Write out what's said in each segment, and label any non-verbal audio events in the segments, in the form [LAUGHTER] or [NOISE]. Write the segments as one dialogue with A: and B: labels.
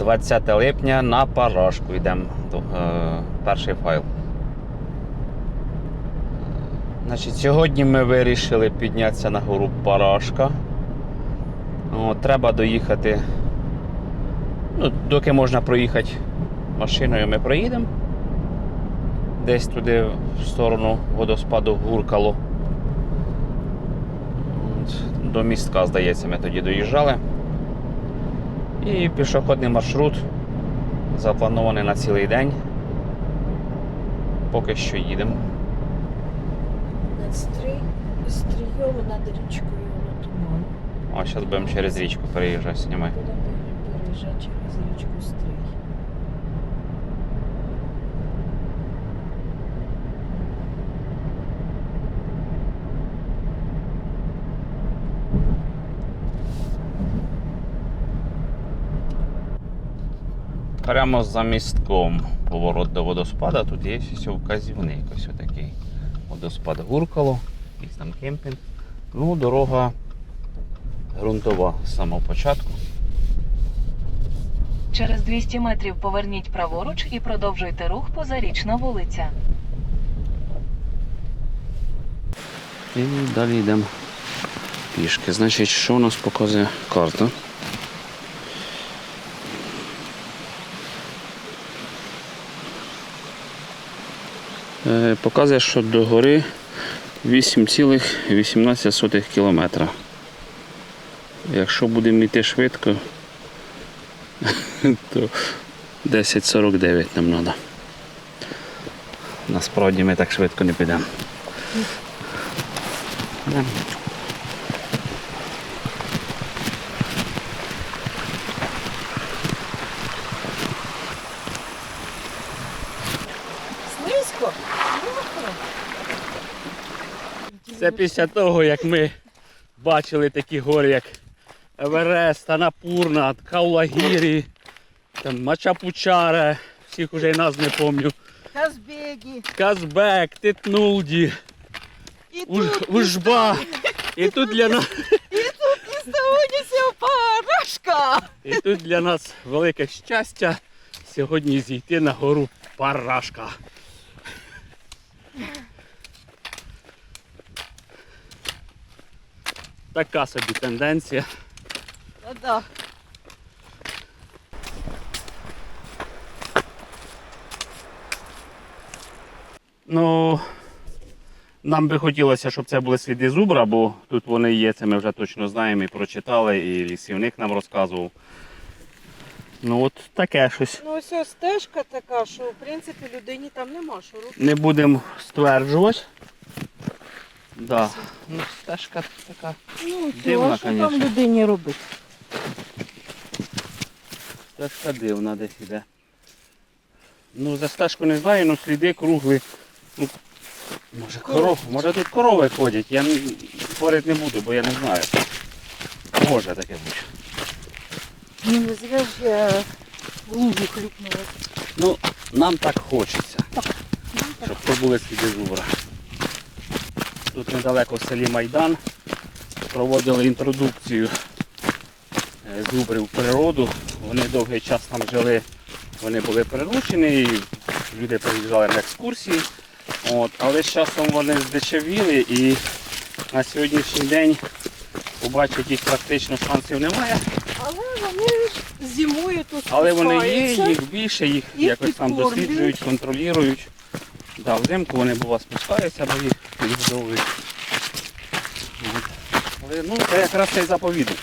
A: 20 липня на Парашку йдемо. Е, перший файл. Значить, сьогодні ми вирішили піднятися на гору Парашка. О, треба доїхати. Ну, доки можна проїхати машиною, ми проїдемо. Десь туди в сторону водоспаду Гуркало. До містка, здається, ми тоді доїжджали. І пішохідний маршрут запланований на цілий день. Поки що їдемо.
B: Над стрій, стрійом над річкою на туман.
A: А зараз будемо через річку переїжджати, знімай.
B: Будемо переїжджати через річку Стрій.
A: Прямо за містком поворот до водоспада. Тут є ось вказівник. Ось такий водоспад Гуркало, якийсь там кемпінг. Ну, дорога ґрунтова з самого початку.
C: Через 200 метрів поверніть праворуч і продовжуйте рух позарічна вулиця.
A: І далі йдемо пішки. Значить, що у нас показує карта? Е, Показує, що до гори 8,18 кілометра. Якщо будемо йти швидко, [LAUGHS] то 10,49 нам треба. Насправді ми так швидко не підемо. Це після того, як ми бачили такі гори, як Еверест, Анапурна, Каулагірі, там Мачапучаре, всіх уже й нас не пам'ятаю.
B: Казбегі.
A: Казбек, Титнулді,
B: І
A: Уж-
B: тут
A: Ужба. І тут для нас,
B: Стагоніся парашка.
A: і тут для нас велике щастя сьогодні зійти на гору Парашка. Така собі тенденція.
B: Да.
A: Ну, нам би хотілося, щоб це були сліди зубра, бо тут вони є, це ми вже точно знаємо і прочитали, і лісівник нам розказував. Ну от таке щось.
B: Ну ось ось стежка така, що в принципі людині там нема що робити.
A: Не будемо стверджувати. Да. Ну, стежка така.
B: Ну,
A: Дивно,
B: а що там людині робити?
A: Стежка дивна десь іде. Ну, за стежку не знаю, ну сліди круглі. Ну, може, коров, може тут корови ходять. Я не- спорити не буду, бо я не знаю. Може таке бути.
B: Ну, не зря ж я в лужу хлюпнула.
A: Ну, нам так хочеться. Щоб то були сліди зубра. Тут недалеко в селі Майдан проводили інтродукцію е, зубрів в природу. Вони довгий час там жили, вони були приручені, і люди приїжджали на екскурсії. От, але з часом вони здешевіли і на сьогоднішній день побачити їх практично шансів немає.
B: Але вони зимою тут
A: Але вони є, їх більше, їх
B: Їх
A: якось там досліджують, контролюють. Да, взимку вони бува спускаються, бо їх От. Але ну, це якраз цей заповідник.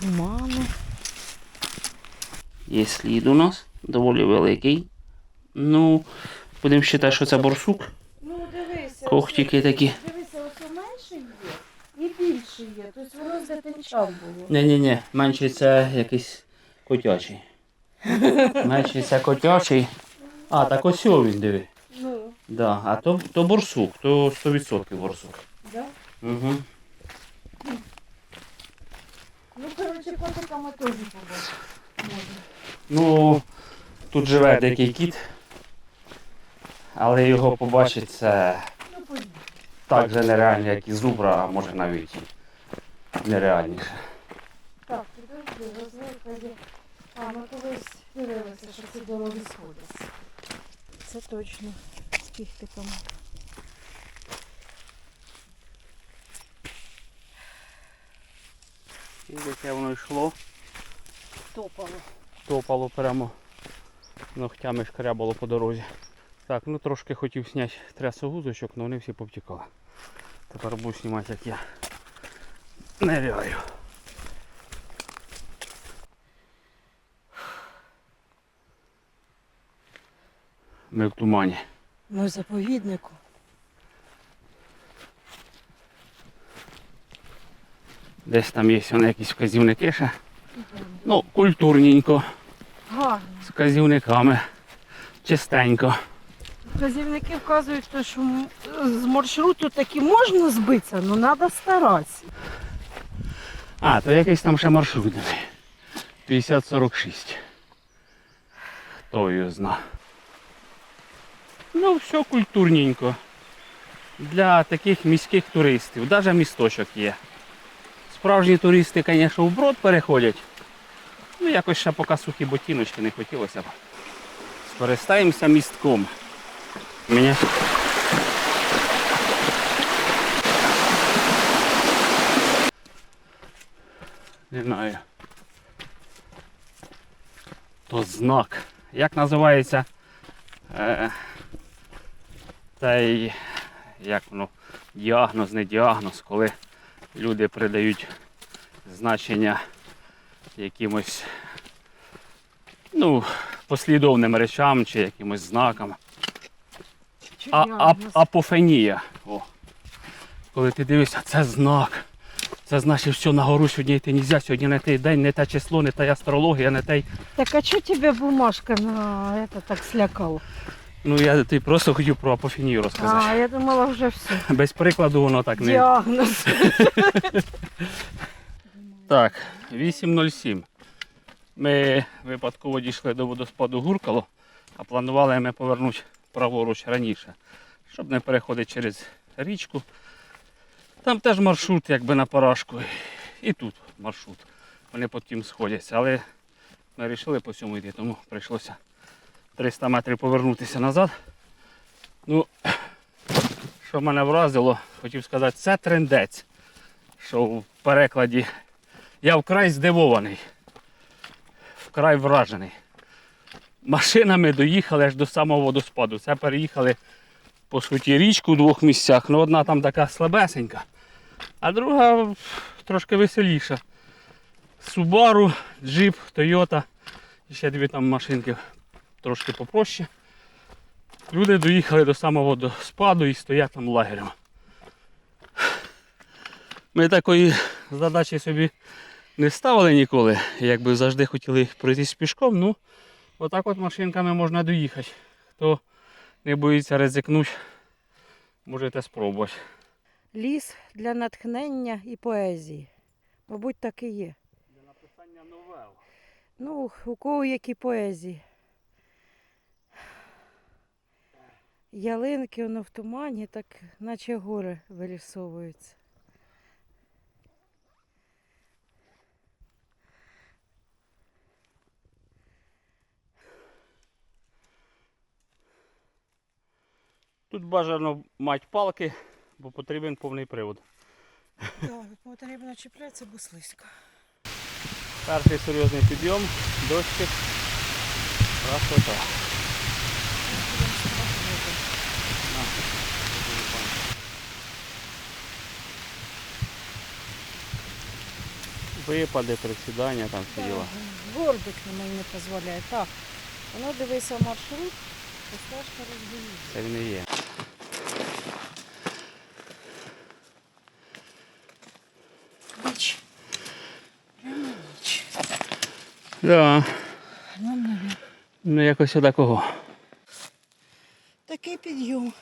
B: Тумани.
A: Є слід у нас, доволі великий. Ну, будемо вважати, що це борсук.
B: Ну дивися.
A: Когтики такі.
B: Дивися, ось менше є і більше є. Тобто воно з було.
A: Ні-ні-ні, менший це якийсь котячий. Менший це котячий. А, так ось о він диви.
B: Ну,
A: Да, а то, то борсук, то 100% борсук.
B: да?
A: Угу.
B: Ну, коротше, котика ми теж побачимо. Можна.
A: Ну, тут живе дикий кіт, але його побачить це
B: Ну,
A: так же нереальні, як і зубра, а може навіть і нереальніше.
B: Так, підожди, розвилка є. А, ми колись дивилися, що ці дороги сходяться. Це точно. З піхтиком.
A: І яке воно йшло,
B: Топало.
A: топало прямо ногтями шкрябало по дорозі. Так, ну трошки хотів зняти трясогузочок, але вони всі повтікали. Тепер буду знімати, як я ниряю. Ми в тумані.
B: Ми в заповіднику.
A: Десь там є вони якісь вказівники ще. Ну, культурненько,
B: Гарно.
A: з вказівниками. Чистенько.
B: Вказівники вказують, то, що з маршруту таки можна збитися, але треба старатися.
A: А, то якийсь там ще маршрутний. 5046. Хто його зна. Ну, все культурненько. Для таких міських туристів. Навіть місточок є. Справжні туристи, звісно, вброд переходять. Ну, якось ще поки сухі ботиночки не хотілося б. Скористаємося містком. Мені Не знаю. То знак. Як називається? Е, цей, як воно, діагноз, не діагноз, коли люди придають значення якимось ну, послідовним речам чи якимось знакам. А, а, апофенія. О. Коли ти дивишся, це знак. Це значить, все на гору сьогодні йти не можна, сьогодні не той день, не те число, не та астрологія, не той.
B: Так а що тебе бумажка на это так слякала?
A: Ну я ти просто хотів про апофенію
B: А, я думала вже все.
A: Без прикладу воно так не.
B: Діагноз. [LAUGHS]
A: Так, 8.07. Ми випадково дійшли до водоспаду Гуркало, а планували ми повернути праворуч раніше, щоб не переходити через річку. Там теж маршрут якби на парашку. І тут маршрут. Вони потім сходяться. Але ми вирішили по цьому йти, тому прийшлося 300 метрів повернутися назад. Ну, що мене вразило, хотів сказати, це трендець. Що в перекладі я вкрай здивований, вкрай вражений. Машинами доїхали аж до самого водоспаду. Це переїхали по суті річку в двох місцях. Ну, одна там така слабесенька, а друга трошки веселіша. Subaru, Jeep, Toyota. І ще дві там машинки трошки попроще. Люди доїхали до самого водоспаду і стоять там лагерем. Ми такої задачі собі не ставили ніколи. Якби завжди хотіли пройтись пішком, ну отак от машинками можна доїхати. Хто не боїться ризикнути, можете спробувати.
B: Ліс для натхнення і поезії. Мабуть, так і є.
A: Для написання новел.
B: Ну, у кого які поезії. Ялинки воно в тумані, так наче гори вирісовуються.
A: Тут бажано мати палки, бо потрібен повний привод.
B: Так, потрібно чіплятися, бо слизько.
A: Перший серйозний підйом, дощик, красота. Випади, присідання, там все діла.
B: Горбик на мені не дозволяє. Так, воно дивися маршрут, то стежка розберіться.
A: Це він і є.
B: Ніч. Прямо ніч.
A: Да.
B: Ну, не
A: Ну якось такого.
B: Такий підйом.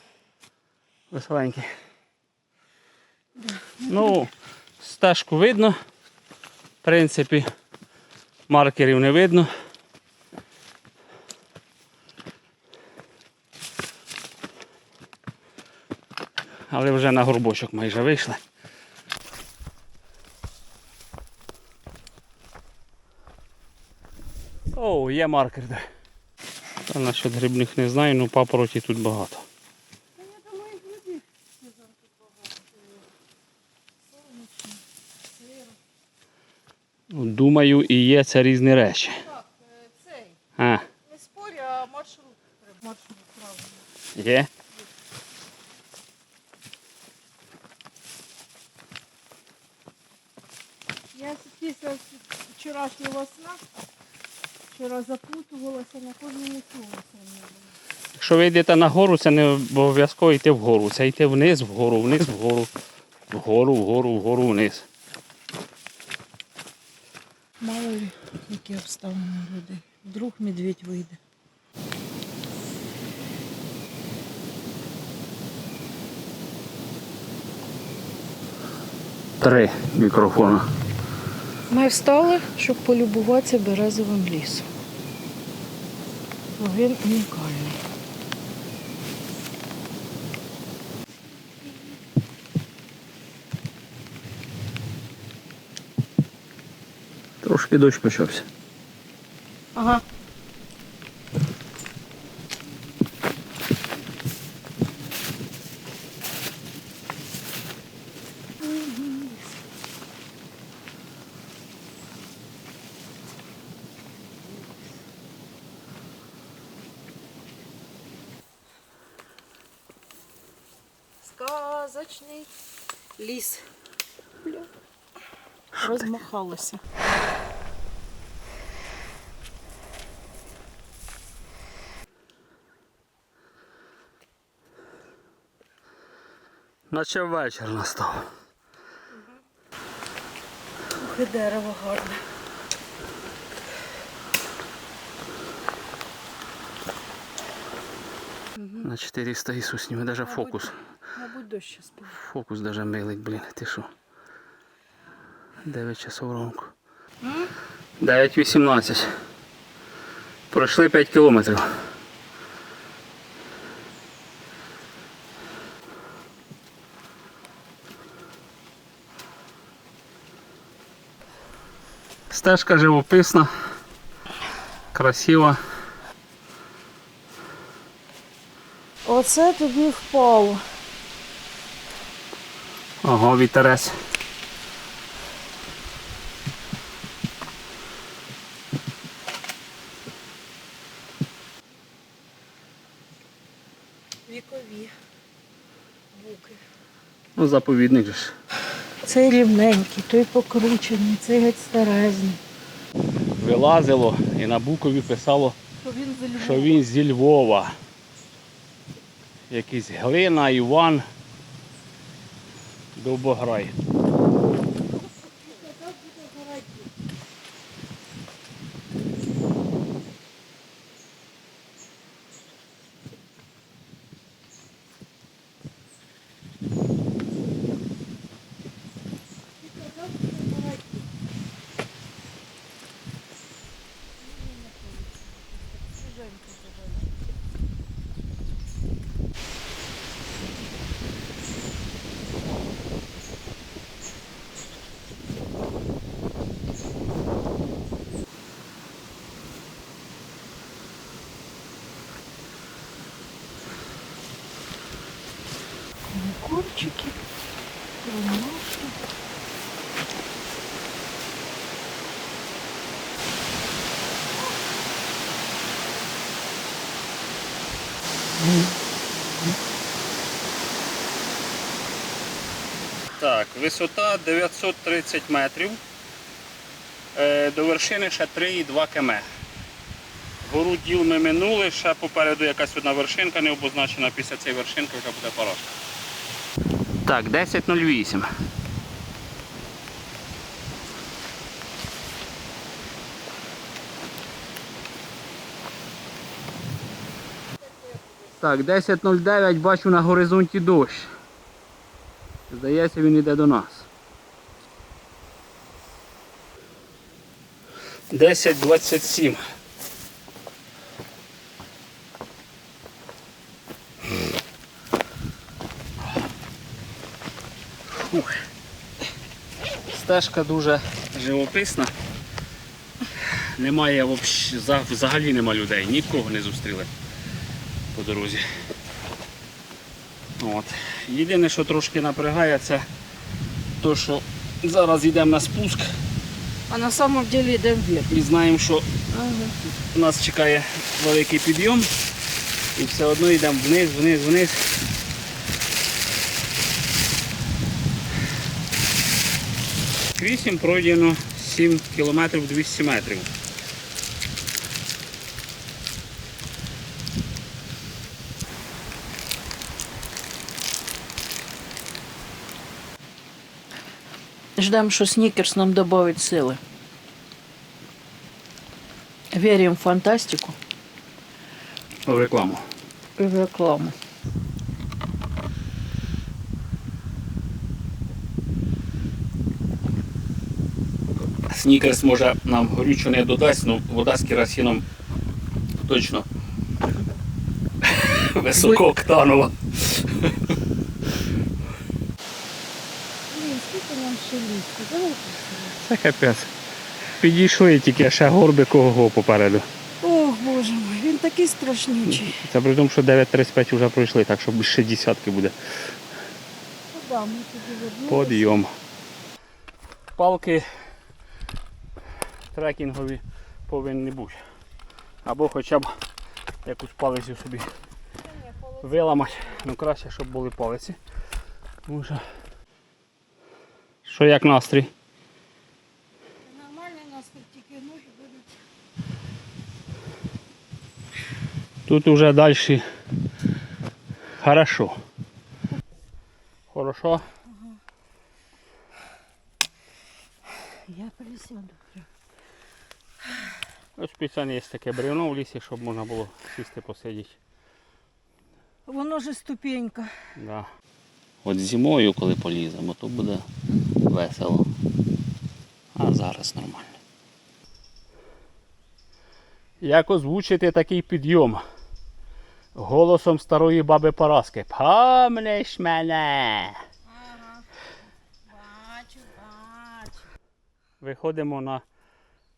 A: Веселенький. Ну, стежку видно. В принципі, маркерів не видно. але вже на горбочок майже вийшли. О, є маркер. де. Та насчет грибних не знаю, ну папороті тут багато.
B: Я думаю, люди сезон тут багато. Сонячно, сиро.
A: Ну, Думаю, і є це різні речі.
B: Так, е, цей.
A: А,
B: Не спорю, а маршрут треба. Маршрут правильно.
A: є?
B: Я після вчорашнього сна вчора заплутувалася на кожному слові сьогодні було.
A: Якщо ви йдете на гору, це не обов'язково йти вгору. Це йти вниз, вгору, вниз, вгору, вгору, вгору, вгору, вниз.
B: Які обставини люди. Вдруг медведь вийде.
A: Три мікрофона.
B: Ми встали, щоб полюбуватися березовим лісом. Він унікальний.
A: Трошки дощ почався.
B: Ага. Сказочний ліс. Розмахалося.
A: Наче вечір настав.
B: Ух, дерево гарне.
A: На 400 Ісус німе даже фокус.
B: Мабуть, дощ спів.
A: Фокус даже милить, блін, ти що? 9 часов ранку. 9.18. Пройшли 5 кілометрів. Стежка живописна, красива.
B: Оце тобі впало.
A: Ого, вітерець. Ну, заповідник ж.
B: Цей рівненький, той покручений, цей геть старезний.
A: Вилазило і на букові писало,
B: Що він за
A: що він зі Львова. Якийсь Глина, Іван, Довбограй. Так, висота 930 метрів. Е, До вершини ще 3,2 км. Гору діл ми минули, ще попереду якась одна вершинка не обозначена, після цієї вершинки вже буде поразка. Так, 10.08. Так, 10.09 бачу на горизонті дощ. Здається, він йде до нас. 10.27. Фух. Стежка дуже живописна. Немає взагалі нема людей, нікого не зустріли по дорозі. От. Єдине, що трошки напрягає, це то, що зараз йдемо на спуск
B: А на самом деле йдемо вверх.
A: і знаємо, що
B: Ага.
A: нас чекає великий підйом і все одно йдемо вниз, вниз, вниз. Вісім пройдено 7 кілометрів 200 метрів.
B: Ждем, що снікерс нам добавить сили. Віримо в фантастику
A: В рекламу.
B: в рекламу.
A: Снікерс може нам горючу не додасть, але вода з керосином точно [LAUGHS] високооктанова.
B: Блін, скільки нам ще ліску? Давайте.
A: Це капець. Підійшли тільки ще горби кого попереду.
B: Ох, боже мой, він такий страшнючий.
A: Це при тому, що 9.35 вже пройшли, так що ще десятки буде.
B: Куди ми тоді?
A: Подйом. Палки трекінгові повинні бути. Або хоча б якусь палицю собі виламати. Ну краще, щоб були палиці. Що... Що як настрій?
B: Нормально нас тут тільки ноги будуть.
A: Тут уже далі хорошо. Хорошо.
B: Я присяду.
A: Ось спеціально є таке бревно в лісі, щоб можна було сісти посидіти.
B: Воно ж ступенька.
A: Да. От зимою, коли поліземо, то буде весело. А зараз нормально. Як озвучити такий підйом? Голосом старої баби Параски. Пам'ятаєш мене.
B: Ага. Бачу, бачу.
A: Виходимо на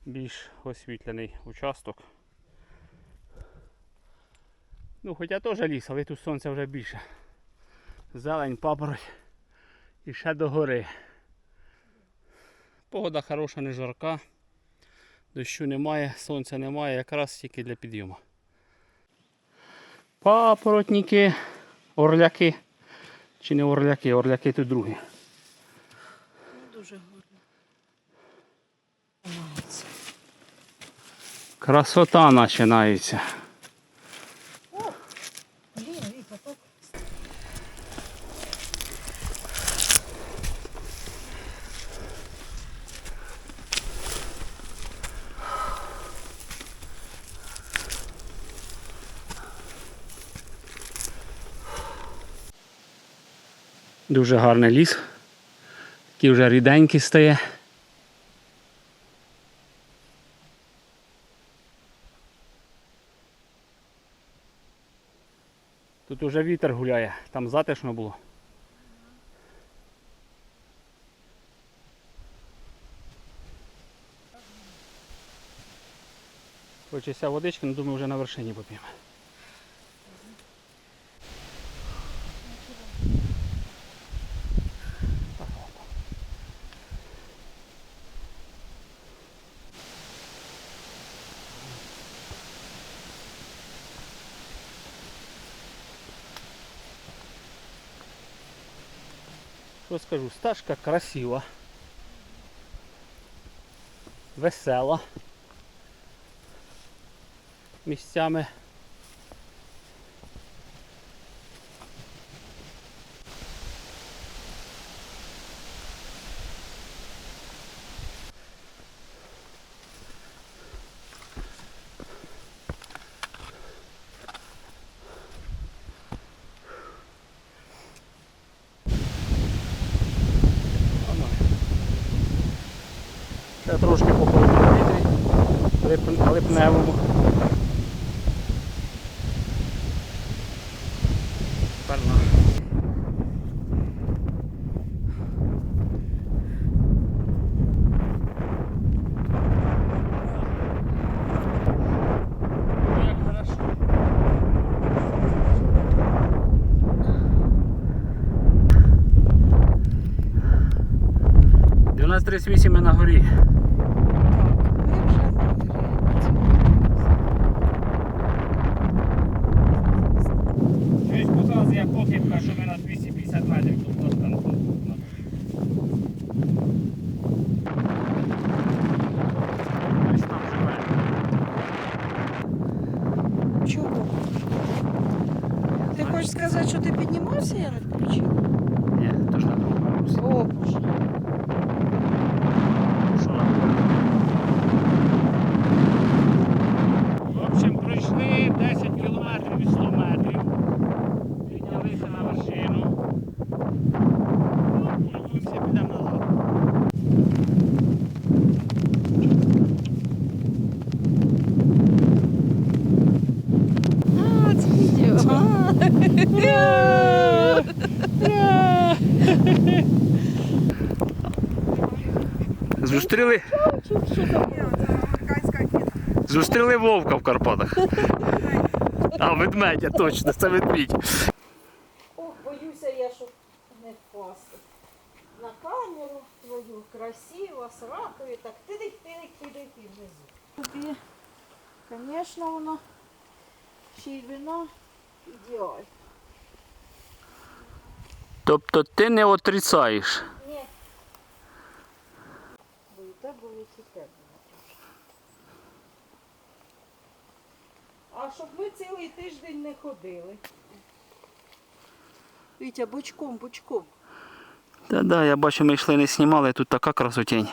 A: більш освітлений участок. Ну, хоча теж ліс, але тут сонця вже більше. Зелень, папороть і ще до гори. Погода хороша, не жарка. Дощу немає, сонця немає, якраз тільки для підйому. Папоротники, орляки. Чи не орляки, орляки тут другі.
B: Дуже гарно.
A: Красота починається.
B: Блін, Віка, так.
A: Дуже гарний ліс. Такий вже ріденький стає. Тут уже вітер гуляє, там затишно було. Хочеться водички, але думаю, вже на вершині поп'ємо. Що скажу, стежка красива, весела. Місцями. Е, трошки похолодному вітрі, липневому. Вісім ми на горі. Зустріли? Зустріли вовка в Карпатах. [LAUGHS] А, ведмедя, точно, це ведмідь.
B: Ох, боюся я, щоб не впасти. На камеру твою красиво, з ракою, так тидик, тидик, тидик і внизу. Тобі, звісно, воно ширина ідеаль.
A: Тобто ти не отрицаєш.
B: Ні. Бо і те болить, і те болить. А щоб ми цілий тиждень не ходили. Вітя, бочком, бочком.
A: Та да, я бачу, ми йшли, не знімали, тут така красотень.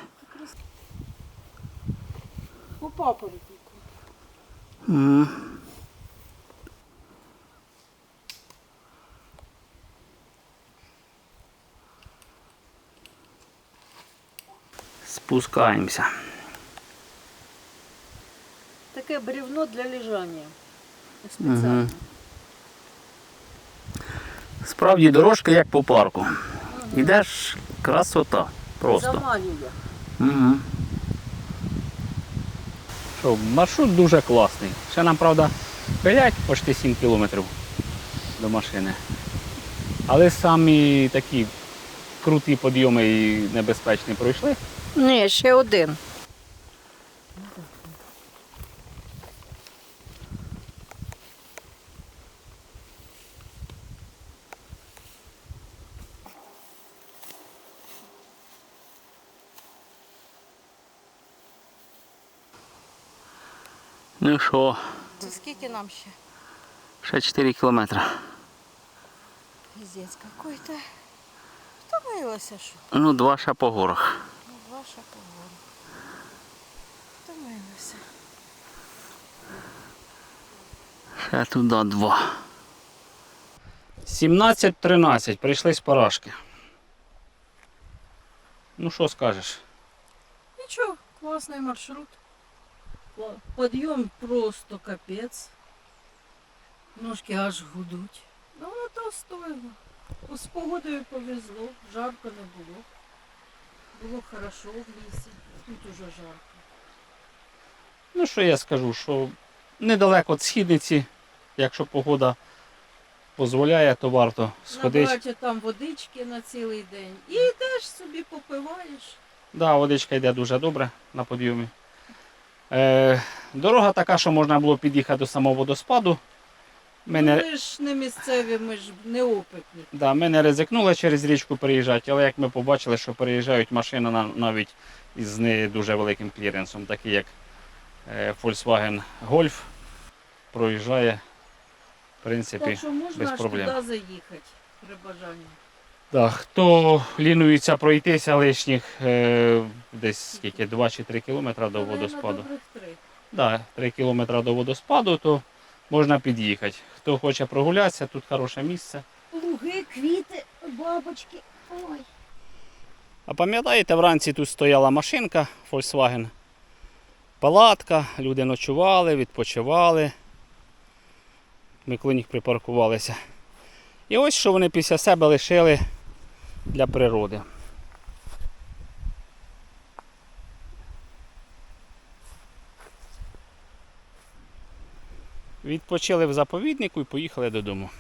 B: По папоротнику.
A: М. Спускаємося.
B: Таке бревно для лежання.
A: Мгм. Справді дорожка як по парку. Ідеш красота. Просто.
B: Замалює.
A: Угу. Що, маршрут дуже класний. Ще нам, правда, 5 почти 7 кілометрів до машини. Але самі такі круті підйоми і небезпечні пройшли.
B: Ні, ще один.
A: Ну що,
B: Це скільки нам ще?
A: ще 4 кілометри.
B: Піздець какой-то. Втомилася, що?
A: Ну, два ще по горах.
B: Ну, ваша погода. Втомилася.
A: Ще туди два. 17-13, прийшли з парашки. Ну що скажеш?
D: Ничего, классный маршрут. Подъем просто капец. Ножки аж гудуть. Ну, воно то стоїло. Ну, З погодою повезло, жарко не було. Було хорошо в лісі. Тут уже жарко.
A: Ну що я скажу, що недалеко від східниці, якщо погода дозволяє, то варто сходити.
D: Набрати там водички на цілий день. І йдеш собі попиваєш.
A: Да, водичка йде дуже добре на підйомі. Е, дорога така, що можна було під'їхати до самого водоспаду. Ми
D: Ну,
A: не,
D: Ми ж не місцеві, ми ж неопитні.
A: да, ми не ризикнули через річку переїжджати, але як ми побачили, що переїжджають машини навіть із не дуже великим кліренсом, такі як е, Volkswagen Golf, проїжджає, в принципі.
D: Так що можна
A: без
D: аж
A: проблем.
D: туди заїхати при бажанні.
A: Да, хто лінується пройтися лишніх е, десь скільки, 2 чи 3 кілометри до водоспаду. Да, 3 кілометри до водоспаду, то можна під'їхати. Хто хоче прогулятися, тут хороше місце.
B: Луги, квіти, бабочки. Ой.
A: А пам'ятаєте, вранці тут стояла машинка Volkswagen. Палатка, люди ночували, відпочивали. Ми коло них припаркувалися. І ось що вони після себе лишили для природи. Відпочили в заповіднику і поїхали додому.